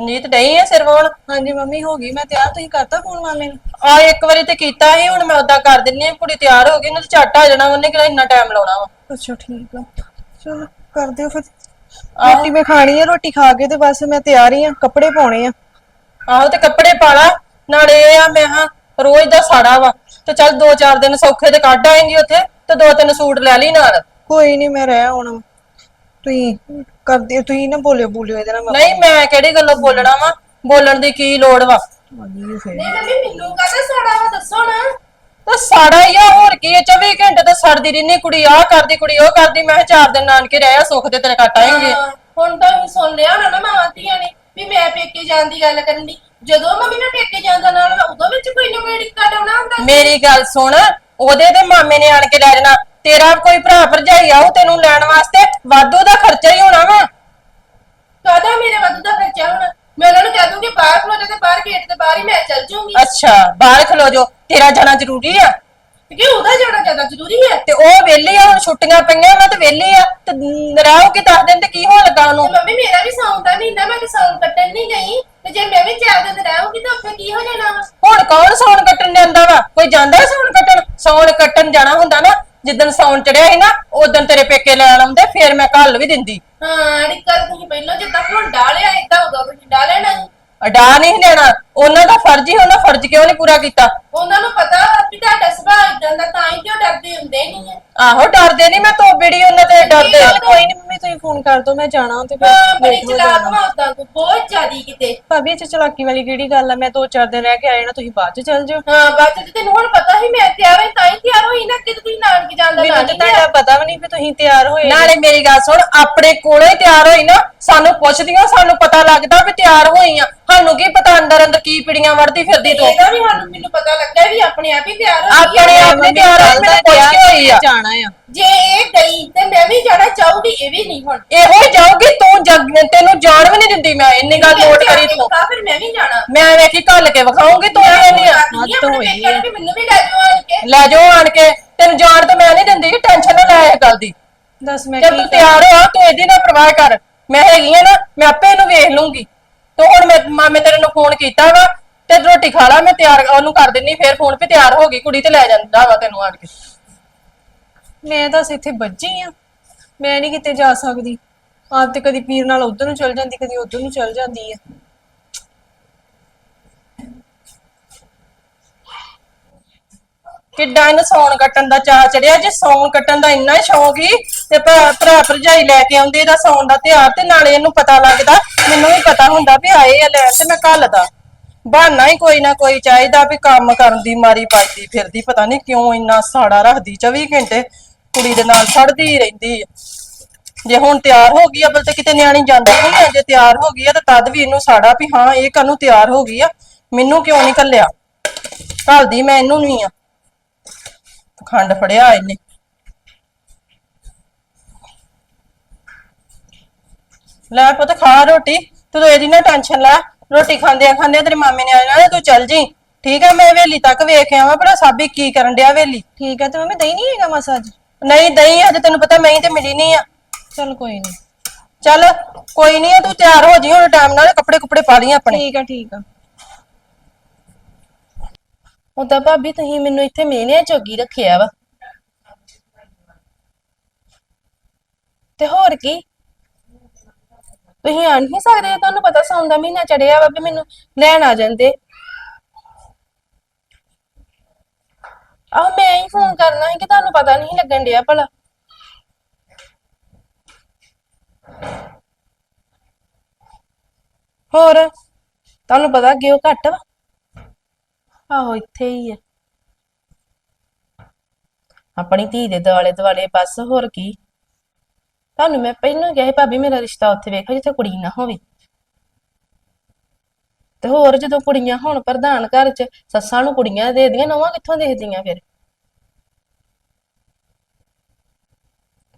ਨੀਤ ਡਈ ਆ ਸਿਰ ਵਾਉਣ ਹਾਂਜੀ ਮੰਮੀ ਹੋ ਗਈ। ਮੈਂ ਤਿਆਰ। ਤੁਸੀਂ ਕਰਤਾ ਫੋਨ ਮਾਮੇ ਨੂੰ? ਆ ਇੱਕ ਵਾਰੀ ਤੇ ਕੀਤਾ ਸੀ ਹੁਣ ਮੈਂ ਉਦਾਂ ਕਰ ਦਿੰਨੀ ਆ। ਕੁੜੀ ਤਿਆਰ ਹੋ ਗਈ ਉਹਨੇ ਝੱਟ ਆ ਜਾਣਾ ਉਹਨੇ ਕਿਹੜਾ ਇੰਨਾ ਟਾਈਮ ਲਾਉਣਾ ਵਾ। ਅੱਛਾ ਠੀਕ ਆ। ਚਲੋ ਕਰ ਦਿਓ ਫਿਰ। ਰੋਟੀ ਮੈਂ ਖਾਣੀ ਹੈ ਰੋਟੀ ਖਾ ਕੇ ਤੇ ਬਸ ਮੈਂ ਤਿਆਰ ਹੀ ਆ ਕੱਪੜੇ ਪਾਉਣੇ ਆ। ਆਹੋ ਤੇ ਕੱਪੜੇ ਪਾ ਲਾ। ਨਾਲੇ ਇਹ ਆ ਮੈਂ ਹਾਂ ਰੋਜ਼ ਦਾ ਸਾੜਾ ਵਾ। ਤੇ ਚੱਲ ਦੋ ਚਾਰ ਦਿਨ ਸੌਖੇ ਤੇ ਕੱਢ ਆਏਂਗੀ ਉੱਥੇ ਤੇ ਦੋ ਤਿੰਨ ਸੂਟ ਲੈ ਲਈ ਨਾਲ। ਕੋਈ ਨਹੀਂ ਮੈਂ ਰਹਿ ਆਉਣਾ। ਤੁਸੀਂ ਕਰਦੇ ਤੁਸੀਂ ਨਾ ਬੋਲਿਓ ਬੋਲਿਓ ਇਹਦੇ ਨਾਲ ਨਹੀਂ ਮੈਂ ਕਿਹੜੀ ਗੱਲੋਂ ਬੋਲਣਾ ਵਾ? ਬੋਲਣ ਦੀ ਕੀ ਲੋੜ ਵਾ? ਫਿਰ। ਨਹੀਂ ਮੰਮੀ ਮੈਨੂੰ ਕਾਹਦਾ ਸਾੜਾ ਵਾ? ਦੱਸੋ ਨਾ। ਤੇ ਸਾੜਾ ਹੀ ਆ ਹੋਰ ਕੀ 24 ਘੰਟੇ ਤਾਂ ਸੜਦੀ ਰਹਿੰਦੀ ਕੁੜੀ ਆਹ ਕਰਦੀ ਕੁੜੀ ਉਹ ਕਰਦੀ। ਮੈਂ ਕਿਹਾ ਚਾਰ ਦਿਨ ਨਾਨਕੇ ਰਹਿਆ ਸੁੱਖ ਤੇ ਤੇਰੇ ਕੱਟ ਆਏਂਗੇ। ਹਾਂ, ਹੁਣ ਤਾਂ ਵੀ ਸੁਣ ਲਿਆ ਹੋਣਾ ਨਾ ਮਾਵਾਂ ਧੀਆਂ ਨੇ ਵੀ ਮੈਂ ਪੇਕੇ ਜਾਣ ਦੀ ਗੱਲ ਕਰਨ ਦੀ। ਜਦੋਂ ਮੰਮੀ ਨੇ ਪੇਕੇ ਜਾਂਦਾ ਨਾਲ ਮੈਂ ਉਦੋਂ ਵਿੱਚ ਕੋਈ ਨਾ ਕੋਈ ਡਿੱਕਾ ਡਾਉਣਾ ਹੁੰਦਾ। ਸੀ। ਮੇਰੀ ਗੱਲ ਸੁਣ ਉਹਦੇ ਤੇ ਮਾਮੇ ਨੇ ਆਣ ਕੇ ਲੈ ਜਾਣਾ। ਤੇਰਾ ਕੋਈ ਭਰਾ ਭਰਜਾਈ ਆਉ ਤੈਨੂੰ ਲੈਣ ਵਾਸਤੇ ਵਾਧੂ ਦਾ ਖਰਚਾ ਹੀ ਹੋਣਾ ਵਾ। ਕਾਹਦਾ ਮੇਰੇ ਵਾਧੂ ਦਾ ਖਰਚਾ ਹੋਣਾ? ਮੈਂ ਉਹਨਾਂ ਨੂੰ ਕਹਿ ਦੂੰਗੀ ਬਾਹਰ ਖਲੋ ਜਾ ਤੇ ਬਾਹਰ ਗੇਟ ਦੇ ਬਾਹਰ ਹੀ ਮੈਂ ਚੱਲ ਜਾਊਂਗੀ। ਅੱਛਾ ਬਾਹਰ ਖਲੋ ਜੋ ਤੇਰਾ ਜਾਣਾ ਜ਼ਰੂਰੀ ਆ। ਕਿ ਉਹਦਾ ਜਾਣਾ ਜ਼ਿਆਦਾ ਜ਼ਰੂਰੀ ਹੈ ਤੇ ਉਹ ਵਿਹਲੀ ਆ ਹੁਣ ਛੁੱਟੀਆਂ ਪਈਆਂ ਉਹਨਾਂ ਤੇ ਵਿਹਲੀ ਆ। ਤੇ ਰਹੂਗੀ ਦਸ ਦਿਨ ਤੇ ਕੀ ਹੋਣ ਲੱਗਾ ਤੇ ਉਹਨੂੰ ਮੰਮੀ ਮੇਰਾ ਵੀ ਸੌਣ ਦਾ ਮਹੀਨਾ ਮੈਂ ਤੇ ਸੌਣ ਕੱਟਣ ਨਹੀਂ ਗਈ। ਤੇ ਜੇ ਮੈਂ ਵੀ ਚਾਰ ਦਿਨ ਰਹੂੰਗੀ ਤਾਂ ਉੱਥੇ ਕੀ ਹੋ ਜਾਣਾ ਵਾ? ਹੁਣ ਕੌਣ ਸੌਣ ਕੱਟਣ ਜਾਂਦਾ ਵਾ? ਕੋਈ ਜਾਂਦਾ ਸੌਣ ਕੱਟਣ? ਸੌਣ ਕੱਟਣ ਜਾਣਾ ਹੁੰਦਾ ਨਾ। ਜਿੱਦਣ ਸੌਣ ਚੜਿਆ ਸੀ ਨਾ ਉਦੋਂ ਤੇਰੇ ਪੇਕੇ ਲੈਣ ਆਉਂਦੇ ਫੇਰ ਮੈਂ ਘੱਲ ਵੀ ਦਿੰਦੀ। ਹਾਂ ਡਿੱਕਾ ਤੁਸੀਂ ਪਹਿਲਾਂ ਜਿੱਦਾਂ ਹੁਣ ਡਾਲਿਆ ਏਦਾਂ ਉਦੋਂ ਤੁਸੀਂ ਡਾਲਿਆ ਨਹੀਂ ਅਡਾ ਨਹੀਂ ਲੈਣਾ। ਉਹਨਾਂ ਦਾ ਫਰਜ਼ ਹੀ ਉਹਨਾਂ ਫਰਜ਼ ਕਿਉਂ ਨਹੀਂ ਪੂਰਾ ਕੀਤਾ? ਉਹਨਾਂ ਨੂੰ ਪਤਾ ਕਿ ਤੁਹਾਡਾ ਸੁਭਾਅ ਇਦਾਂ ਦਾ ਤਾਂ ਹੀ ਤੇ ਉਹ ਡਰਦੇ ਹੁੰਦੇ ਨਹੀਂ ਹੈ ਆਹੋ ਡਰਦੇ ਨਹੀਂ ਮੈਂ ਤੋਬੜੀ ਉਹਨਾਂ ਤੇ ਡਰਦੇ ਚੱਲ ਕੋਈ ਨਹੀਂ। ਮੰਮੀ ਤੁਸੀਂ ਫੋਨ ਕਰ ਦਿਓ ਮੈਂ ਜਾਣਾ ਤੇ ਹਾਂ ਫਿਰ ਬੜੀ ਹੋ ਚਲਾਕ ਜਾਣਾ। ਵਾ ਉਦਾਂ ਤੂੰ ਬਹੁਤ ਜ਼ਿਆਦੀ ਕਿਤੇ। ਭਾਬੀ ਇਹ ਚ ਚਲਾਕੀ ਵਾਲੀ ਕਿਹੜੀ ਗੱਲ ਆ? ਮੈਂ ਦੋ ਚਾਰ ਦਿਨ ਰਹਿ ਕੇ ਆਏ ਨਾ ਤੁਸੀਂ ਬਾਅਦ ਚ ਚੱਲ ਜਿਓ ਹਾਂ ਬਾਅਦ ਚ ਤੈਨੂੰ ਹੁਣ ਪਤਾ ਸੀ ਮੈਂ ਤਿਆਰ ਹੋਈ ਤਾਂ ਹੀ ਤਿਆਰ ਹੋਈ ਨਾ ਕਿ ਤੁਸੀਂ ਨਾਨਕ ਜਾਂਦਾ ਮੈਨੂੰ ਨਾ ਤੇ ਤੁਹਾਡਾ ਪਤਾ ਵੀ ਨਹੀਂ ਵੀ ਤੁਸੀਂ ਤਿਆਰ ਹੋਏ ਨਾਲੇ ਮੇਰੀ ਗੱਲ ਸੁਣ ਆਪਣੇ ਕੋਲੋਂ ਤਿਆਰ ਹੋਈ ਨਾ ਸਾਨੂੰ ਪੁੱਛਦੀਆਂ ਸਾਨੂੰ ਪਤਾ ਲੱਗਦਾ ਵੀ ਤਿਆਰ ਹੋਈ ਆ। ਸਾਨੂੰ ਕੀ ਪਤਾ ਅੰਦਰ ਅੰਦਰ ਕੀ ਪਿੜੀਆਂ ਵੜਦੀ ਫਿਰਦੀ ਤੂੰ। ਇਹਦਾ ਵੀ ਸਾਨੂੰ ਮੈਨੂੰ ਪਤਾ ਲੱਗਾ ਵੀ ਆਪਣੇ ਆਪ ਹੀ ਤਿਆਰ ਹੋ ਗਈ ਆਪਣੇ ਆਪ ਨੇ ਤਿਆਰ ਮੈਨੂੰ ਪੁੱਛ ਕੇ ਹੋਈ ਆ। ਜਾਣਾ ਆ। ਜੇ ਇਹ ਗਈ ਤੇ ਮੈਂ ਵੀ ਜਾਣਾ ਚਾਹੂਗੀ ਇਹ ਵੀ ਨਹੀਂ ਹੁਣ। ਇਹੋ ਹੀ ਜਾਊਗੀ ਤੂੰ ਜਗ ਤੈਨੂੰ ਜਾਣ ਵੀ ਨਹੀਂ ਦਿੰਦੀ ਮੈਂ ਇੰਨੀ ਗੱਲ ਨੋਟ ਕਰੀ ਤੂੰ। ਤਾਂ ਫਿਰ ਮੈਂ ਵੀ ਜਾਣਾ। ਮੈਂ ਵੇਖੀ ਘੱਲ ਕੇ ਵਿਖਾਉਂਗੀ ਤੂੰ ਵੀ ਨਹੀਂ ਆ। ਹੱਦ ਹੋਈ ਹੋਈ ਵੀ ਮੈਨੂੰ ਵੀ ਲੈ ਜਾਓ ਆਣ ਕੇ। ਲੈ ਜਾਓ ਆਣ ਕੇ। ਤੈਨੂੰ ਜਾਣ ਤਾਂ ਮੈਂ ਨਹੀਂ ਦਿੰਦੀ ਟੈਨਸ਼ਨ ਨਾ ਲੈ ਇਹ ਗੱਲ ਦੀ। ਦੱਸ ਮੈਂ ਜਦ ਕੀ ਤੂੰ ਤਿਆਰ ਹੋ ਤੂੰ ਇਹਦੀ ਨਾ ਪਰਵਾਹ ਕਰ। ਮੈਂ ਹੈਗੀ ਆ ਨਾ ਮੈਂ ਆਪੇ ਇਹਨੂੰ ਵੇਖ ਲੂੰਗੀ। ਤੂੰ ਹੁਣ ਮੈਂ ਮਾਮੇ ਤੇਰੇ ਨੂੰ ਫੋਨ ਕੀਤਾ ਵਾ ਤੇ ਰੋਟੀ ਖਾ ਲਾ ਮੈਂ ਤਿਆਰ ਉਹਨੂੰ ਕਰ ਦਿੰਨੀ ਫੇਰ ਫੋਨ ਤੇ ਤਿਆਰ ਹੋ ਗਈ ਕੁੜੀ ਤੇ ਲੈ ਜਾਂਦਾ ਵਾ ਤੈਨੂੰ ਆਣ ਕੇ। ਮੈਂ ਤਾਂ ਇੱਥੇ ਬੱਜੀ ਆ ਮੈਂ ਨਹੀਂ ਕਿਤੇ ਜਾ ਸਕਦੀ। ਆਪ ਤੇ ਕਦੀ ਪੀਰ ਨਾਲ ਉਧਰ ਨੂੰ ਚਲ ਜਾਂਦੀ ਕਦੀ ਉਧਰ ਨੂੰ ਚਲ ਜਾਂਦੀ ਆ। ਕਿੱਡਾ ਇਹਨੂੰ ਸੌਣ ਕੱਟਣ ਦਾ ਚਾਹ ਚੜਿਆ ਜੇ ਸੌਣ ਕੱਟਣ ਦਾ ਇੰਨਾ ਸ਼ੌਂਕ ਹੀ ਤੇ ਭਰਾ ਭਰਾ ਭਰਜਾਈ ਲੈ ਕੇ ਆਉਂਦੇ ਇਹਦਾ ਸੌਣ ਦਾ ਤਿਉਹਾਰ ਤੇ ਨਾਲੇ ਇਹਨੂੰ ਪਤਾ ਲੱਗਦਾ ਮੈਨੂੰ ਵੀ ਪਤਾ ਹੁੰਦਾ ਵੀ ਆਏ ਆ ਲੈਣ ਤੇ ਮੈਂ ਘੱਲਦਾ। ਬਹਾਨਾ ਹੀ ਕੋਈ ਨਾ ਕੋਈ ਚਾਹੀਦਾ ਵੀ ਕੰਮ ਕਰਨ ਦੀ, ਮਾਰੀ ਪਾਈਦੀ ਫਿਰਦੀ, ਪਤਾ ਨਹੀਂ ਕਿਉਂ ਇੰਨਾ ਸਾੜਾ ਰੱਖਦੀ 24 ਘੰਟੇ ਕੁੜੀ ਦੇ ਨਾਲ ਸੜਦੀ ਹੀ ਰਹਿੰਦੀ ਆ। ਜੇ ਹੁਣ ਤਿਆਰ ਹੋ ਗਈ ਆ ਤੇ ਕਿਤੇ ਨਿਆਣੀ ਜਾਂਦੀ ਨਹੀਂ ਆ, ਜੇ ਤਿਆਰ ਹੋ ਗਈ ਆ, ਤਾਂ ਤਦ ਵੀ ਇਹਨੂੰ ਸਾੜਾ ਵੀ ਹਾਂ, ਇਹ ਕਾਹਨੂੰ ਤਿਆਰ ਹੋ ਗਈ ਆ, ਮੈਨੂੰ ਕਿਉਂ ਨਹੀਂ ਕੱਲਿਆ ਘੱਲਦੀ ਮੈਂ ਇਹਨੂੰ ਨਹੀਂ ਆ। ਖੰਡ ਫੜਿਆ ਇਹਨੇ। ਲੈ ਪੁੱਤ ਖਾ ਰੋਟੀ ਤੂੰ ਇਹਦੀ ਨਾ ਟੈਨਸ਼ਨ ਲੈ। ਰੋਟੀ ਖਾਂਦੇ ਖਾਂਦੇ ਤੇਰੇ ਮਾਮੇ ਨੇ ਆ ਜਾਣਾ ਤੇ ਚੱਲ ਜੀ। ਠੀਕ ਹੈ ਮੈਂ ਵੇਲੀ ਤੱਕ ਵੇਖ ਆਵਾਂ ਭਲਾ ਸਾਬੀ ਕੀ ਕਰਨ ਡਿਆ ਵੇਲੀ ਠੀਕ ਹੈ ਤੇ ਮੰਮੀ ਦਹੀਂ ਨਹੀਂ ਹੈਗਾ ਮਸਾ ਅੱਜ? ਨਹੀਂ ਦਈ ਅੱਜ ਤੈਨੂੰ ਪਤਾ ਮੈਂ ਤੇ ਮਿਲੀ ਨਹੀਂ ਆ। ਚਲ ਕੋਈ ਨਹੀਂ। ਚੱਲ ਕੋਈ ਨਹੀਂ ਤੂੰ ਤਿਆਰ ਹੋ ਜੀ ਹੁਣ ਟਾਈਮ ਨਾਲ ਕੱਪੜੇ ਕੁਪੜੇ ਪਾ ਲਈ ਆਪਣੇ। ਠੀਕ ਆ ਠੀਕ ਆ। ਉਹ ਤਾਂ ਭਾਬੀ ਤੁਸੀਂ ਮੈਨੂੰ ਇੱਥੇ ਮੇਨਿਆ ਚੋਗੀ ਰੱਖਿਆ ਵਾ। ਤੇ ਹੋਰ ਕੀ? ਤੁਸੀਂ ਆ ਨਹੀਂ ਸਕਦੇ, ਤੁਹਾਨੂੰ ਪਤਾ ਸੌਣ ਦਾ ਮਹੀਨਾ ਚੜਿਆ ਵਾ ਵੀ ਮੈਨੂੰ ਲੈਣ ਆ ਜਾਂਦੇ। ਆਹ ਮੈਂ ਹੀ ਫੋਨ ਕਰਨਾ ਸੀ ਕਿ ਤੁਹਾਨੂੰ ਪਤਾ ਨਹੀਂ ਲੱਗਣ ਡਿਆ ਭਲਾ। ਹੋਰ, ਤੁਹਾਨੂੰ ਪਤਾ ਅੱਗੇ ਉਹ ਘੱਟ ਵਾ? ਆਹੋ ਇੱਥੇ ਹੀ ਹੈ ਆਪਣੀ ਧੀ ਦੇ ਦੁਆਲੇ ਦੁਆਲੇ ਬਸ, ਹੋਰ ਕੀ? ਤੁਹਾਨੂੰ ਮੈਂ ਪਹਿਲਾਂ ਕਿਹਾ ਸੀ ਭਾਬੀ ਮੇਰਾ ਰਿਸ਼ਤਾ ਉੱਥੇ ਵੇਖੋ ਜਿੱਥੇ ਕੁੜੀ ਨਾ ਹੋਵੇ ਤੇ ਹੋਰ ਜਦੋਂ ਕੁੜੀਆਂ ਹੁਣ ਪ੍ਰਧਾਨ ਘਰ 'ਚ ਸੱਸਾਂ ਨੂੰ ਕੁੜੀਆਂ ਦੇ ਦੀਆਂ ਨਵਾਂ ਕਿੱਥੋਂ ਦੇਖਦੀਆਂ ਫਿਰ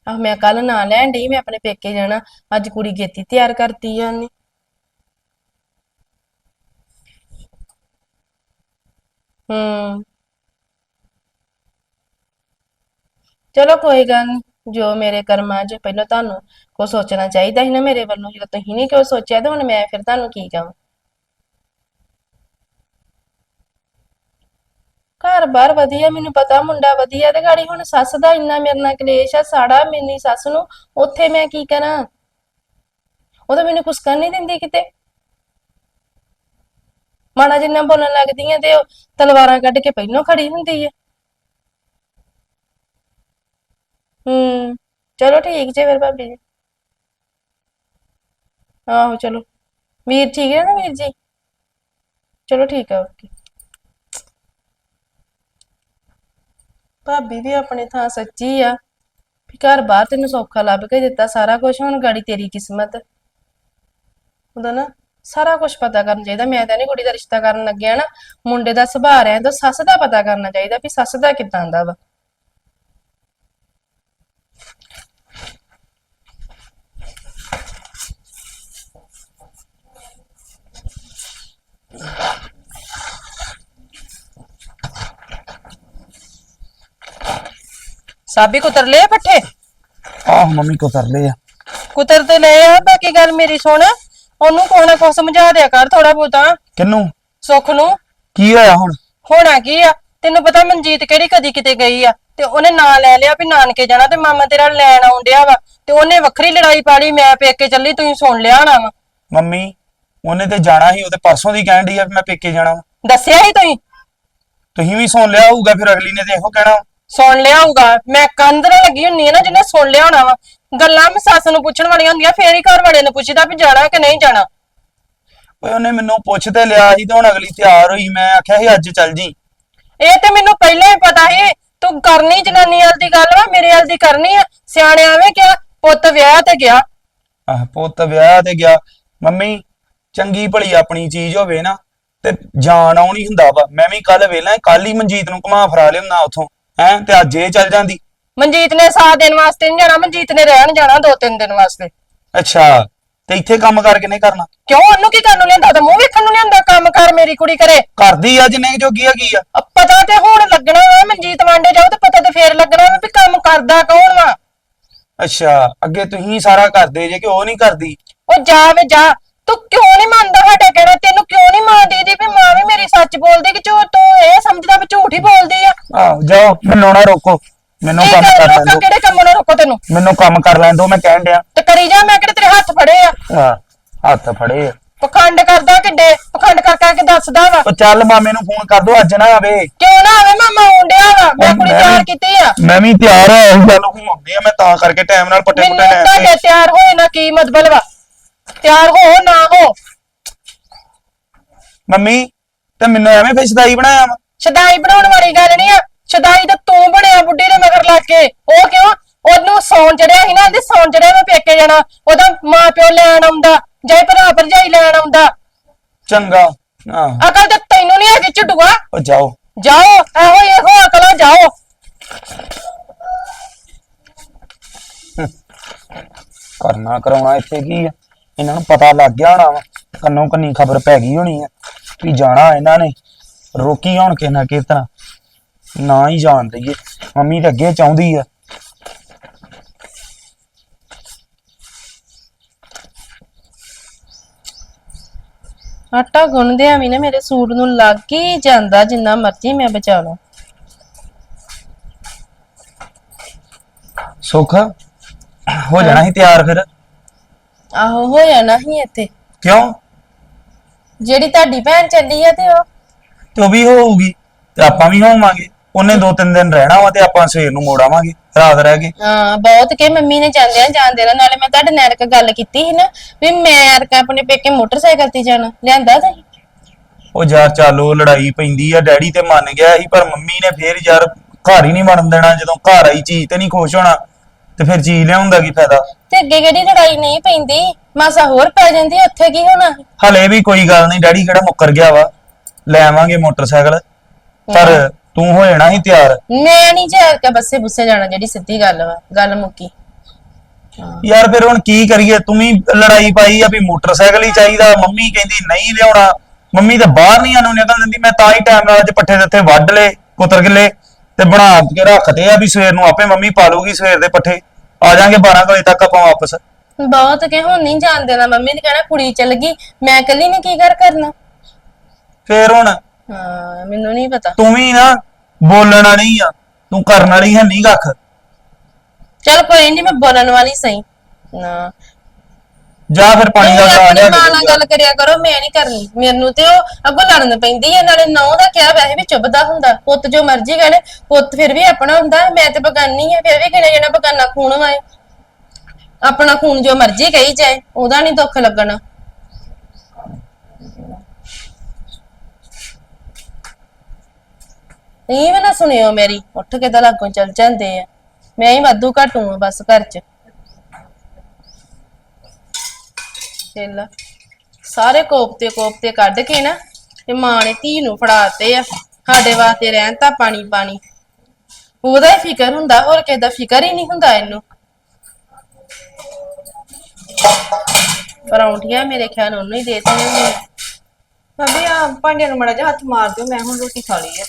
ਆਹ ਮੈਂ ਕੱਲ ਨਾ ਲੈਣ ਡਈ ਮੈਂ ਆਪਣੇ ਪੇਕੇ ਜਾਣਾ ਅੱਜ ਕੁੜੀ ਗੇਤੀ ਤਿਆਰ ਕਰਤੀ ਆ ਉਹਨੇ ਹੂੰ ਚਲੋ ਕੋਈ ਗੱਲ ਨੀ ਜੋ ਮੇਰੇ ਕਰਮਾਂ 'ਚ ਪਹਿਲਾਂ ਤੁਹਾਨੂੰ ਕੋ ਸੋਚਣਾ ਚਾਹੀਦਾ ਸੀ ਨਾ ਮੇਰੇ ਵੱਲੋਂ, ਜਦੋਂ ਤੁਸੀਂ ਨਹੀਂ ਕਿਉਂ ਸੋਚਿਆ ਤੇ ਹੁਣ ਮੈਂ ਫਿਰ ਤੁਹਾਨੂੰ ਕੀ ਕਹਾਂ ਘਰ-ਬਾਰ ਵਧੀਆ, ਮੈਨੂੰ ਪਤਾ ਮੁੰਡਾ ਵਧੀਆ ਤੇ ਗਾੜੀ ਹੁਣ ਸੱਸ ਦਾ ਇੰਨਾ ਮੇਰੇ ਨਾਲ ਕਲੇਸ਼ ਆ, ਸਾੜਾ ਮੇਰੀ ਸੱਸ ਨੂੰ, ਉੱਥੇ ਮੈਂ ਕੀ ਕਰਾਂ? ਉਹ ਤਾਂ ਮੈਨੂੰ ਕੁਛ ਕਰਨ ਨਹੀਂ ਦਿੰਦੀ ਕਿਤੇ। ਮਾੜਾ ਜਿੰਨਾ ਬੋਲਣ ਲੱਗਦੀ ਆ ਤੇ ਉਹ ਤਲਵਾਰਾਂ ਕੱਢ ਕੇ ਪਹਿਲੋਂ ਖੜੀ ਹੁੰਦੀ ਹੈ ਹੂੰ ਚਲੋ ਠੀਕ ਜੇ ਫਿਰ ਭਾਬੀ ਜੀ। ਆਹੋ, ਚਲੋ। ਵੀਰ ਠੀਕ ਹੈ ਨਾ ਵੀਰ ਜੀ? ਚਲੋ ਠੀਕ ਹੈ ਓਕੇ ਭਾਬੀ ਵੀ ਆਪਣੇ ਥਾਂ ਸੱਚੀ ਆ। ਵੀ ਘਰ ਬਾਹਰ ਤੈਨੂੰ ਸੌਖਾ ਲੱਭ ਕੇ ਦਿੱਤਾ ਸਾਰਾ ਕੁਝ ਹੁਣ ਗਾੜੀ ਤੇਰੀ ਕਿਸਮਤ। ਉਹਦਾ ਨਾ ਸਾਰਾ ਕੁਝ ਪਤਾ ਕਰਨਾ ਚਾਹੀਦਾ। ਮੈਂ ਤਾਂ ਨਹੀਂ ਕੁੜੀ ਦਾ ਰਿਸ਼ਤਾ ਕਰਨ ਲੱਗਿਆ ਨਾ। ਮੁੰਡੇ ਦਾ ਸੁਭਾਅ ਰਿਆਂ ਤਾਂ ਸੱਸ ਦਾ ਪਤਾ ਕਰਨਾ ਚਾਹੀਦਾ ਵੀ ਸੱਸ ਦਾ ਕਿਦਾਂ ਦਾ ਵਾ। ਸਾਬੀ ਕੁਤਰ ਲਏ ਪੱਠੇ? ਆਹ ਮੰਮੀ ਕੋ ਕਰ ਲਏ ਆ। ਕੁਤਰ ਤੇ ਲਏ ਆ ਬਾਕੀ ਗੱਲ ਮੇਰੀ ਸੁਣ। ਉਹਨੂੰ ਕੋਈ ਨਾ ਕੋਈ ਸਮਝਾ ਦਿਆ ਕਰ ਥੋੜਾ ਬਹੁਤਾ। ਕਿੰਨੂੰ ਸੁੱਖ ਨੂੰ। ਕੀ ਹੋਇਆ ਹੁਣ? ਹੋਣਾ ਕੀ ਆ? ਤੈਨੂੰ ਪਤਾ ਮਨਜੀਤ ਕਿਹੜੀ ਕਦੀ ਕਿਤੇ ਗਈ ਆ? ਤੇ ਉਹਨੇ ਨਾਂ ਲੈ ਲਿਆ ਵੀ ਨਾਨਕੇ ਜਾਣਾ ਤੇ ਮਾਮਾ ਤੇਰਾ ਲੈਣ ਆਉਣ ਡਿਆ ਵਾ। ਤੇ ਉਹਨੇ ਵੱਖਰੀ ਲੜਾਈ ਪਾਲੀ ਮੈਂ ਪੇਕੇ ਚੱਲੀ ਤੁਸੀਂ ਸੁਣ ਲਿਆ ਹੋਣਾ ਵਾ। ਮੰਮੀ ਉਹਨੇ ਤੇ ਜਾਣਾ ਸੀ ਉਹ ਤੇ ਪਰਸੋਂ ਦੀ ਕਹਿਣ ਡਈ ਆ ਵੀ ਮੈਂ ਪੇਕੇ ਜਾਣਾ ਵਾ। ਦੱਸਿਆ ਹੀ ਤੁਸੀਂ? ਤੁਸੀਂ ਵੀ ਸੁਣ ਲਿਆ ਹੋਊਗਾ ਫਿਰ ਅਗਲੀ ਨੇ ਤੇ ਇਹੋ ਕਹਿਣਾ। ਵਾ। ਸੁਣ ਲਿਆ ਹੋਊਗਾ। ਮੈਂ ਕੰਧਰਾ ਲੱਗੀ ਹੁੰਨੀ ਆ ਨਾ ਜਿਹਨੇ ਸੁਣ ਲਿਆ ਹੋਣਾ ਵਾ। ਗੱਲਾਂ ਮੈਂ ਸੱਸ ਨੂੰ ਪੁੱਛਣ ਵਾਲੀਆਂ ਹੁੰਦੀਆਂ ਫੇਰ ਹੀ ਘਰ ਵਾਲੇ ਨੂੰ ਪੁੱਛਦਾ ਵੀ ਜਾਣਾ ਕਿ ਨਹੀਂ ਜਾਣਾ। ਓਏ ਉਹਨੇ ਮੈਨੂੰ ਪੁੱਛ ਤੇ ਲਿਆ ਸੀ ਤੇ ਹੁਣ ਅਗਲੀ ਤਿਆਰ ਹੋਈ। ਮੈਂ ਆਖਿਆ ਸੀ ਅੱਜ ਚੱਲ ਜੀ। ਇਹ ਤੇ ਮੈਨੂੰ ਪਹਿਲਾਂ ਹੀ ਪਤਾ ਸੀ ਤੂੰ ਕਰਨੀ ਜਨਾਨੀ ਵਾਲ ਦੀ ਗੱਲ ਵਾ ਮੇਰੇ ਵਾਲ ਦੀ ਕਰਨੀ ਆ। ਸਿਆਣੇ ਆਵੇਂ ਕਿਹਾ ਪੁੱਤ ਵਿਆਹ ਤੇ ਗਿਆ। ਆਹ ਪੁੱਤ ਵਿਆਹ ਤੇ ਗਿਆ। ਮੰਮੀ ਚੰਗੀ ਭਲੀ ਆਪਣੀ ਚੀਜ਼ ਹੋਵੇ ਨਾ ਤੇ ਜਾਣ ਆਉਣੀ ਹੁੰਦਾ ਵਾ। ਮੈਂ ਵੀ ਕੱਲ ਵੇਲਾ ਕੱਲ ਹੀ ਮਨਜੀਤ ਨੂੰ ਘੁਮਾ ਫਰਾ ਲਿਆਉਣਾ ਉਥੋਂ। ਹੈ ਤੇ ਅੱਜ ਇਹ ਚੱਲ ਜਾਂਦੀ। ਮਨਜੀਤ ਨੇ ਸਾਥ ਦੇਣ ਵਾਸਤੇ ਨਹੀਂ ਜਾਣਾ ਮਨਜੀਤ ਨੇ ਰਹਿਣ ਜਾਣਾ ਦੋ ਤਿੰਨ ਦਿਨ ਵਾਸਤੇ। ਅੱਛਾ ਤੇ ਇੱਥੇ ਕੰਮ ਕਰਕੇ ਨਹੀਂ ਕਰਨਾ? ਕਿਉਂ ਉਹਨੂੰ ਕੀ ਕਰਨ ਨੂੰ ਲਿਆਂਦਾ? ਤਾਂ ਮੂੰਹ ਵੇਖਣ ਨੂੰ ਲਿਆਂਦਾ ਕੰਮ ਕਰ ਮੇਰੀ ਕੁੜੀ ਕਰੇ ਕਰਦੀ ਆ ਜਿੰਨੇ ਜੋਗੀ ਹੈਗੀ ਆ। ਅ, ਪਤਾ ਤੇ ਹੁਣ ਲੱਗਣਾ ਵਾ ਮਨਜੀਤ ਵਾਂਡੇ ਜਾਓ ਤੇ ਪਤਾ ਤੇ ਫੇਰ ਲੱਗਣਾ ਵਾ ਵੀ ਕੰਮ ਕਰਦਾ ਕੌਣ ਵਾ। ਅੱਛਾ ਅੱਗੇ ਤੁਸੀਂ ਸਾਰਾ ਕਰਦੇ ਜੇ ਕਿ ਉਹ ਨਹੀਂ ਕਰਦੀ? ਉਹ ਜਾ ਵੇ ਜਾ। ਤੂੰ ਕਿਉਂ ਨਹੀਂ ਮੰਨਦਾ ਸਾਡਾ ਕਹਿਣਾ? ਤੈਨੂੰ ਕਿਉਂ ਨਹੀਂ ਮਾਂ ਦੀਦੀ ਵੀ ਮਾਂ ਵੀ ਮੇਰੀ ਸੱਚ ਬੋਲਦੀ ਕਿ ਝੂਠ ਤੂੰ ਇਹ ਸਮਝਦਾ ਵੀ ਝੂਠ ਹੀ ਬੋਲਦੀ ਆ? ਆਹ ਜਾਓ ਮੈਨੂੰ ਨਾ ਰੋਕੋ। ਮੈਨੂੰ ਕੀ ਕੰਮ ਕਰ ਕਰ ਲੈਣ ਦਿਓ। ਕਿਹੜੇ ਕੰਮ ਨੂੰ ਰੋਕੋ ਤੈਨੂੰ? ਮੈਨੂੰ ਕੰਮ ਕਰ ਲੈਣ ਦਿਓ ਮੈਂ ਕਹਿਣ ਡਿਆ। ਤੇ ਕਰੀ ਜਾ ਮੈਂ ਕਿਹੜੇ ਤੇਰੇ ਹੱਥ ਫੜੇ ਆ? ਆਹ, ਹੱਥ ਫੜੇ ਆ। ਪਖੰਡ ਕਰਦਾ ਕਿੱਡੇ? ਪਖੰਡ ਕਰ ਕਰਕੇ ਦੱਸਦਾ ਵਾ। ਉਹ ਚੱਲ ਮਾਮੇ ਨੂੰ ਫੋਨ ਕਰ ਦੋ ਅੱਜ ਨਾ ਆਵੇ। ਕਿਉਂ ਨਾ ਆਵੇ? ਮਾਮਾ ਆਉਂਦਿਆ ਵਾ। ਮੈਂ ਕੁੜੀ ਤਿਆਰ ਕੀਤੀ ਆ। ਮੈਂ ਵੀ ਤਿਆਰ ਆ ਇਹ ਗੱਲ ਆ ਮੈਂ ਤਾਂ ਕਰਕੇ ਟਾਈਮ ਨਾਲ ਪੱਟੇ ਮੈਨੂੰ ਪੁੱਟੇ ਲੈਣ ਤੁਹਾਡੇ ਤਿਆਰ ਹੋਏ ਨਾ ਕੀ ਮਤਲਬ ਵਾ ਤਿਆਰ ਹੋ ਨਾ ਹੋ। ਮੰਮੀ ਤੇ ਮੈਨੂੰ ਐਵੇਂ ਫਿਸ਼ਦਾਈ ਬਣਾਇਆ ਵਾ? ਛਦਾਈ ਬਣਾਉਣ ਵਾਲੀ ਗੱਲ ਨਹੀਂ ਆ। ਛਦਾਈ ਤਾਂ ਤੂੰ ਬਣਿਆ ਬੁੱਢੀ ਦੇ ਮਗਰ ਲੱਗ ਕੇ। ਉਹ ਕਿਉਂ? ਉਹਨੂੰ ਸੌਣ ਚੜਿਆ ਸੀ ਨਾ ਤੇ ਸੌਣ ਚੜਿਆ ਮੈਂ ਪੇਕੇ ਜਾਣਾ। ਉਹਦਾ ਮਾਂ ਪਿਓ ਲੈਣ ਆਉਂਦਾ ਜਾਈ ਭਰਾ ਭਰਜਾਈ ਲੈਣ ਆਉਂਦਾ। ਚੰਗਾ ਆਹ ਅਕਲ ਤਾਂ ਤੈਨੂੰ ਨਹੀਂ ਹੈਗੀ ਝੁੱਡੂਆ। ਉਹ ਜਾਓ। ਜਾਓ ਇਹੋ ਇਹੋ ਅਕਲਾਂ ਜਾਓ। ਕਰਨਾ ਕਰਾਉਣਾ ਇੱਥੇ ਕੀ ਆ? ਇਹਨਾਂ ਨੂੰ ਪਤਾ ਲੱਗ ਗਿਆ ਹੋਣਾ ਵਾ ਕੰਨੋਂ ਕੰਨੀ ਖਬਰ ਪੈ ਗਈ ਹੋਣੀ ਆ ਵੀ ਜਾਣਾ ਇਹਨਾਂ ਨੇ ਰੋਕੀ ਹੁਣ ਕਿ ਨਾ ਕਿਸ ਤਰ੍ਹਾਂ। ਨਾ ਹੀ ਜਾਣ ਦਈਏ ਮੰਮੀ ਤਾਂ ਅੱਗੇ ਚਾਹੁੰਦੀ ਆ। ਆਟਾ ਗੁੰਨਦਿਆਂ ਵੀ ਨਾ ਮੇਰੇ ਸੂਟ ਨੂੰ ਲੱਗ ਹੀ ਜਾਂਦਾ ਜਿੰਨਾ ਮਰਜ਼ੀ ਮੈਂ ਬਚਾ ਲਾਂ ਸੁੱਖ ਹੋ ਜਾਣਾ ਸੀ ਤਿਆਰ ਫਿਰ? ਆਹੋ ਹੋ ਜਾਣਾ ਹੀ ਇੱਥੇ। ਕਿਉਂ? ਜਿਹੜੀ ਤੁਹਾਡੀ ਭੈਣ ਚੱਲੀ ਆ ਤੇ ਉਹ। ਤੇ ਉਹ ਵੀ ਹੋਊਗੀ ਤੇ ਆਪਾਂ ਵੀ ਹੋਵਾਂਗੇ। ਉਹਨੇ ਦੋ ਤਿੰਨ ਦਿਨ ਰਹਿਣਾ ਵਾ ਤੇ ਆਪਾਂ ਸਵੇਰ ਨੂੰ ਮੋੜ ਆਵਾਂਗੇ ਰਾਤ ਰਹਿ ਕੇ ਹਾਂ ਬਹੁਤ ਕੇ ਮੰਮੀ ਨੇ ਜਾਂਦਿਆਂ ਜਾਂਦੇ ਰਹਿ ਨਾਲੇ ਮੈਂ ਤੁਹਾਡੇ ਨਾਲ ਇੱਕ ਗੱਲ ਕੀਤੀ ਸੀ ਨਾ ਵੀ ਮੈਂ ਅਰਕਾ ਆਪਣੇ ਪੇਕੇ ਮੋਟਰਸਾਈਕਲ ਤੇ ਜਾਣਾ ਲਿਆਂਦਾ ਤੁਸੀਂ? ਉਹ ਯਾਰ ਚੱਲੋ ਲੜਾਈ ਪੈਂਦੀ ਆ ਡੈਡੀ ਤੇ ਮੰਨ ਗਿਆ ਸੀ ਪਰ ਮੰਮੀ ਨੇ ਫੇਰ ਯਾਰ ਘਰ ਹੀ ਨਹੀਂ ਵੜਨ ਦੇਣਾ ਜਦੋਂ ਘਰ ਆਈ ਚੀਜ਼ ਤੇ ਨਹੀਂ ਖੁਸ਼ ਹੋਣਾ। ਤੇ ਫਿਰ ਚੀਜ਼ ਲਿਆਉਣ ਦਾ ਕੀ ਫਾਇਦਾ? ਤੇ ਅੱਗੇ ਕਿਹੜੀ ਲੜਾਈ ਨਹੀਂ ਪੈਂਦੀ? ਮਾਸਾ ਹੋਰ ਪੈ ਜਾਂਦੀ ਉੱਥੇ ਕੀ ਹੋਣਾ? ਹਲੇ ਵੀ ਕੋਈ ਗੱਲ ਨਹੀਂ ਡੈਡੀ ਕਿਹੜਾ ਮੁੱਕਰ ਗਿਆ ਵਾ? ਲੈ ਆਵਾਂਗੇ ਮੋਟਰਸਾਈਕਲ। ਪਰ ਤੂੰ ਹੋ ਜਾਣਾ ਸੀ ਤਿਆਰ। ਮੈਂ ਨਹੀਂ ਜਾ ਕੇ ਬੱਸੇ ਬੁੱਸੇ ਜਾਣਾ ਜਿਹੜੀ ਸਿੱਧੀ ਗੱਲ ਵਾ ਗੱਲ ਮੁੱਕੀ। ਯਾਰ ਫਿਰ ਹੁਣ ਕੀ ਕਰੀਏ? ਤੂੰ ਵੀ ਲੜਾਈ ਪਾਈ ਆ ਵੀ ਮੋਟਰਸਾਈਕਲ ਹੀ ਚਾਹੀਦਾ ਮੰਮੀ ਕਹਿੰਦੀ ਨਹੀਂ ਲਿਆਉਣਾ। ਮੰਮੀ ਤਾਂ ਬਾਹਰ ਨਹੀਂ ਆਨੂੰ ਨਿਕਲਣ ਦਿੰਦੀ ਮੈਂ ਤਾਂ ਹੀ ਟਾਈਮ ਨਾਲ ਅੱਜ ਪੱਠੇ ਦੇ ਉੱਤੇ ਵੱਢ ਲਏ ਕੁਤਰ ਕੇ ਲਏ ਤੇ ਬਣਾ ਕੇ ਰੱਖਦੇ ਆ ਵੀ ਸਵੇਰ ਨੂੰ ਆਪੇ ਮੰਮੀ ਪਾ ਲੂਗੀ ਸਵੇਰ ਦੇ ਪੱਠੇ। ਆ ਜਾਾਂਗੇ 12 ਕੁ ਵਜੇ ਤੱਕ ਆਪਾਂ ਵਾਪਸ। ਬਹੁਤ ਕਿ ਹੁਣ ਨਹੀਂ ਜਾਣ ਦੇਣਾ। ਮੰਮੀ ਨੇ ਕਹਿਣਾ ਕੁੜੀ ਚੱਲ ਗਈ। ਮੈਂ ਇਕੱਲੀ ਨੇ ਕੀ ਕਰ ਕਰਨਾ? ਫੇਰ ਹੁਣ ਹਾਂ ਮੈਨੂੰ ਨਹੀਂ ਪਤਾ। ਤੂੰ ਵੀ ਨਾ ਬੋਲਣ ਵਾਲੀ ਆ। ਤੂੰ ਕਰਨ ਵਾਲੀ ਹੈ ਨਹੀਂ ਕੱਖ। ਚਲ ਕੋਈ ਨਹੀਂ ਮੈਂ ਬੋਲਣ ਵਾਲੀ ਸਹੀ। ਨਾ ਜਾ ਫਿਰ ਪਾਣੀ ਦਾ ਤੁਸੀਂ ਗਲਾਸ ਆਪਣੀ ਲਿਆ ਮਾਂ ਨਾਲ ਗੱਲ ਕਰਿਆ ਕਰੋ ਮੈਂ ਨਹੀਂ ਕਰਨੀ। ਮੈਨੂੰ ਤੇ ਉਹ ਅੱਗੋਂ ਲੜਨ ਪੈਂਦੀ ਹੈ ਨਾਲੇ ਨੌ ਦਾ ਕਿਹਾ ਵੈਸੇ ਵੀ ਚੁੱਭਦਾ ਹੁੰਦਾ। ਪੁੱਤ ਜੋ ਮਰਜ਼ੀ ਕਹੇ ਪੁੱਤ ਫਿਰ ਵੀ ਆਪਣਾ ਹੁੰਦਾ ਮੈਂ ਤੇ ਬਗਾਨੀ ਆ ਫਿਰ ਵੀ ਕਿਹੜਾ ਜਿਹੜਾ ਬਗਾਨਾ ਖੂਨ ਵਾਏ। ਆਪਣਾ ਖੂਨ ਜੋ ਮਰਜ਼ੀ ਕਹੀ ਜਾਏ ਉਹਦਾ ਨਹੀਂ ਦੁੱਖ ਲੱਗਣਾ। ਇਹ ਵੀ ਨਾ ਸੁਣਿਓ ਮੇਰੀ ਉੱਠ ਕੇ ਤਾਂ ਲਾਗੋਂ ਚੱਲ ਜਾਂਦੇ ਆ। ਮੈਂ ਹੀ ਵਾਧੂ ਘਟੂ ਆ ਬਸ ਘਰ 'ਚ। ਚੱਲ ਸਾਰੇ ਕੋਫਤੇ ਕੋਫਤੇ ਕੱਢ ਕੇ ਨਾ ਤੇ ਮਾਂ ਨੇ ਧੀ ਨੂੰ ਫੜਾਤੇ ਆ। ਸਾਡੇ ਵਾਸਤੇ ਰਹਿਣ ਤਾਂ ਪਾਣੀ ਪਾਣੀ। ਉਹਦਾ ਹੀ ਫਿਕਰ ਹੁੰਦਾ ਹੋਰ ਕਿਸੇ ਦਾ ਫਿਕਰ ਹੀ ਨਹੀਂ ਹੁੰਦਾ ਇਹਨੂੰ। ਪਰੌਂਠੀਆਂ ਮੇਰੇ ਖਿਆਲ ਉਹਨੂੰ ਹੀ ਦੇਤੀਆਂ ਨੇ। ਭਾਬੀ ਆ ਭਾਂਡਿਆਂ ਨੂੰ ਮੜਾ ਜਿਹਾ ਹੱਥ ਮਾਰ ਦਿਓ ਮੈਂ ਹੁਣ ਰੋਟੀ ਖਾ ਲਈ ਹੈ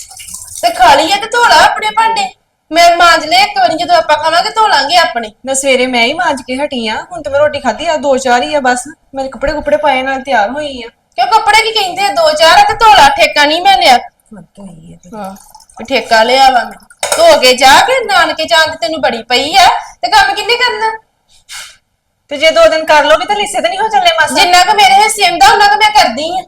ਤੇ ਖਾ ਲਈਏ ਤੇ ਧੋਲਾ ਆਪਣੇ ਭਾਂਡੇ? ਮੈਂ ਮਾਂਜ ਲਏ ਇੱਕ ਵਾਰੀ ਜਦੋਂ ਆਪਾਂ ਖਾਵਾਂਗੇ ਧੋ ਲਾਂਗੇ ਆਪਣੇ। ਮੈਂ ਸਵੇਰੇ ਮੈਂ ਹੀ ਮਾਂਜ ਕੇ ਹਟੀ ਆ ਹੁਣ ਤੇ ਮੈਂ ਰੋਟੀ ਖਾਧੀ ਆ ਦੋ ਚਾਰ ਹੀ ਆ ਬਸ। ਮੇਰੇ ਕੱਪੜੇ ਕੁਪੜੇ ਪਾਏ ਨਾਲ ਤਿਆਰ ਹੋਈ ਆ। ਕਿਉਂ ਕੱਪੜੇ ਕੀ ਕਹਿੰਦੇ ਆ ਦੋ ਚਾਰ ਆ ਤੇ ਧੋਲਾ ਠੇਕਾ ਨਹੀਂ ਮੈਂ ਲਿਆ। ਹੋਈ ਹੈ ਹਾਂ ਵੀ ਠੇਕਾ ਲਿਆ ਵਾ ਮੈਂ। ਧੋ ਕੇ ਜਾ ਕੇ ਨਾਨਕੇ ਜਾਣ ਦੀ ਤੈਨੂੰ ਬੜੀ ਪਈ ਆ ਤੇ ਕੰਮ ਕਿੰਨੇ ਕਰਨਾ? ਤੇ ਜੇ ਦੋ ਦਿਨ ਕਰ ਲੋਗੇ ਤਾਂ ਲਿੱਸੇ ਤੇ ਨਹੀਂ ਹੋ ਚੱਲੇ ਮਾਸਾ। ਜਿੰਨਾ ਕੁ ਮੇਰੇ ਹਿੱਸੇ ਹੁੰਦਾ ਉਹਨਾਂ ਕੁ ਮੈਂ ਕਰਦੀ ਆ।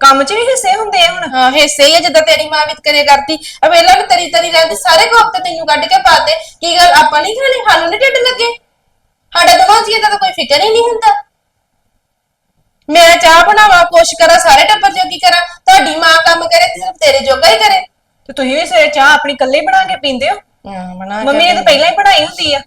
ਕੰਮ 'ਚ ਵੀ ਹਿੱਸੇ ਹੁੰਦੇ ਆ ਹੁਣ। ਹਾਂ ਹਿੱਸੇ ਹੀ ਆ ਜਿੱਦਾਂ ਤੇਰੀ ਮਾਂ ਵਿਤਕਰੇ ਕਰਦੀ। ਆ ਵੇਲਾ ਨੂੰ ਤਰੀ ਤਰੀ ਰਹਿੰਦੀ ਸਾਰੇ ਕੋਪ ਤੇ ਤੈਨੂੰ ਕੱਢ ਕੇ ਪਾਤੇ ਕੀ ਗੱਲ ਆਪਾਂ ਨਹੀਂ ਖਾਣੇ? ਸਾਨੂੰ ਨੀ ਢਿੱਡ ਲੱਗੇ? ਸਾਡੇ ਦੋਵਾਂ ਜੀਆਂ ਦਾ ਤਾਂ ਕੋਈ ਫਿਕਰ ਹੀ ਨਹੀਂ ਹੁੰਦਾ। ਮੈਂ ਚਾਹ ਬਣਾਵਾਂ ਕੁਛ ਕਰਾਂ ਸਾਰੇ ਟੱਬਰ ਜੋਗੀ ਕਰਾਂ। ਤੁਹਾਡੀ ਮਾਂ ਕੰਮ ਕਰੇ ਤੇ ਸਿਰਫ ਤੇਰੇ ਜੋਗਾ ਹੀ ਕਰੇ। ਤੇ ਤੁਸੀਂ ਵੀ ਸਵੇਰੇ ਚਾਹ ਆਪਣੀ ਇਕੱਲੇ ਬਣਾ ਕੇ ਪੀਂਦੇ ਹੋ? ਹਾਂ ਬਣਾ ਮੰਮੀ ਨੇ ਤਾਂ ਪਹਿਲਾਂ ਹੀ ਬਣਾਈ ਹੁੰਦੀ ਆ।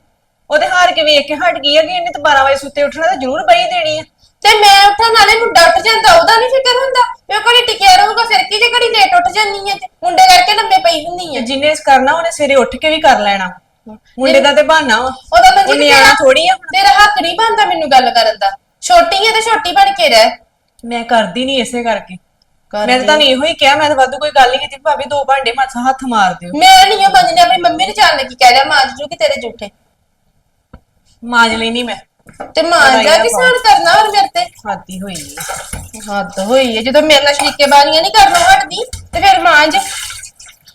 ਉਹਦੇ ਹਾਰ ਕੇ ਵੇਖ ਕੇ ਹਟ ਗਈ ਆ ਕਿ ਇਹਨੇ ਤਾਂ 12 ਵਜੇ ਸੁੱਤੇ ਉੱਠਣਾ ਤਾਂ ਜ਼ਰੂਰ ਬਈ ਦੇਣੀ ਆ। ਤੇ ਮੈਂ ਉੱਠਣ ਨਾਲੇ ਮੁੰਡਾ ਉੱਠ ਜਾਂਦਾ ਉਹਦਾ ਨਹੀਂ ਫਿਕਰ ਹੁੰਦਾ। ਉਹ ਘੜੀ ਟਿਕਿਆ ਰਹੂਗਾ ਫਿਰ ਕੀ ਜੇ ਘੜੀ ਲੇਟ ਉੱਠ ਜਾਂਦੀ ਹੈ ਤੇ ਮੁੰਡੇ ਕਰਕੇ ਲੰਮੇ ਪਈ ਹੁੰਦੀ ਹੈ ਜਿੰਨੇ ਕਰਨਾ ਉਹਨੇ ਸਵੇਰੇ ਉੱਠ ਕੇ ਵੀ ਕਰ ਲੈਣਾ। ਮੁੰਡੇ ਦਾ ਤੇ ਬਹਾਨਾ ਵਾ। ਉਹਦਾ ਮੈਂ ਉਹ ਨਿਆਣਾ ਥੋੜੀ ਆ ਹੁਣ। ਤੇਰਾ ਹੱਕ ਨਹੀਂ ਬਣਦਾ ਮੈਨੂੰ ਗੱਲ ਕਰਨ ਦਾ। ਛੋਟੀ ਹੈ ਤੇ ਛੋਟੀ ਬਣ ਕੇ ਰਹਿ। ਮੈਂ ਕਰਦੀ ਨਹੀਂ ਇਸੇ ਕਰਕੇ। ਮੈਂ ਤਾਂ ਤੁਹਾਨੂੰ ਇਹੋ ਹੀ ਕਿਹਾ ਮੈਂ ਤਾਂ ਵਾਧੂ ਕੋਈ ਗੱਲ ਨਹੀਂ ਕੀਤੀ ਭਾਵੇਂ ਦੋ ਭਾਂਡੇ ਮਾਸਾ ਹੱਥ ਮਾਰ ਦਿਓ। ਮੈਂ ਨਹੀਂ ਉਹ ਆਪਣੀ ਮੰਮੀ ਨੂੰ ਜਾਣ ਲੱਗੀ ਕਹਿ ਲਿਆ ਮਾਂ ਜੂ ਕਿ ਤੇਰੇ ਝੂਠੇ ਮਾਂਜ ਲੈਣੀ ਮੈਂ। ਤੇ ਮਾਂ ਜਾ ਕਿਸਾਨ ਕਰਨਾ ਹੋਰ ਮੇਰੇ ਤੇ। ਖਾਦੀ ਹੋਈ। ਹੱਦ ਹੋਈ ਹੈ ਜਦੋਂ ਮੇਰੇ ਨਾਲ ਸ਼ਰੀਕੇ ਬਾਨੀਆਂ ਨਹੀਂ ਕਰਨੋਂ ਹਟਦੀ ਤੇ ਫਿਰ ਮਾਂ ਜ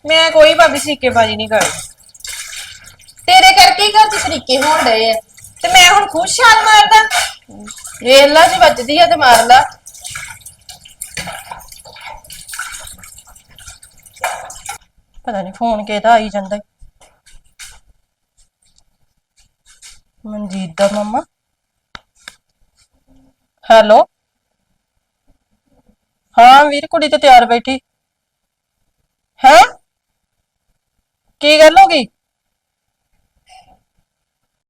ਮੈਂ ਕੋਈ ਭਾਬੀ ਸਿੱਕੇ ਬਾਜੀ ਨਹੀਂ ਕਰਦੀ। ਤੇਰੇ ਕਰਕੇ ਹੀ ਘਰ ਚ ਸ਼ਰੀਕੇ ਹੋਣ ਡਏ ਆ। ਤੇ ਮੈਂ ਹੁਣ ਖੁਦ ਛਾਲ ਮਾਰਦਾ। ਵੇਲਾ ਜੀ ਵੱਜਦੀ ਆ ਤੇ ਮਾਰ ਲਾ। ਪਤਾ ਨਹੀਂ ਫੋਨ ਕਿਹਦਾ ਆਈ ਜਾਂਦਾ ਈ। ਮਨਜੀਤ ਦਾ ਮਮਾ। ਹੈਲੋ ਹਾਂ ਵੀਰ ਕੁੜੀ ਤੇ ਤਿਆਰ ਬੈਠੀ। ਹੈ? ਕੀ ਗੱਲ ਹੋ ਗਈ?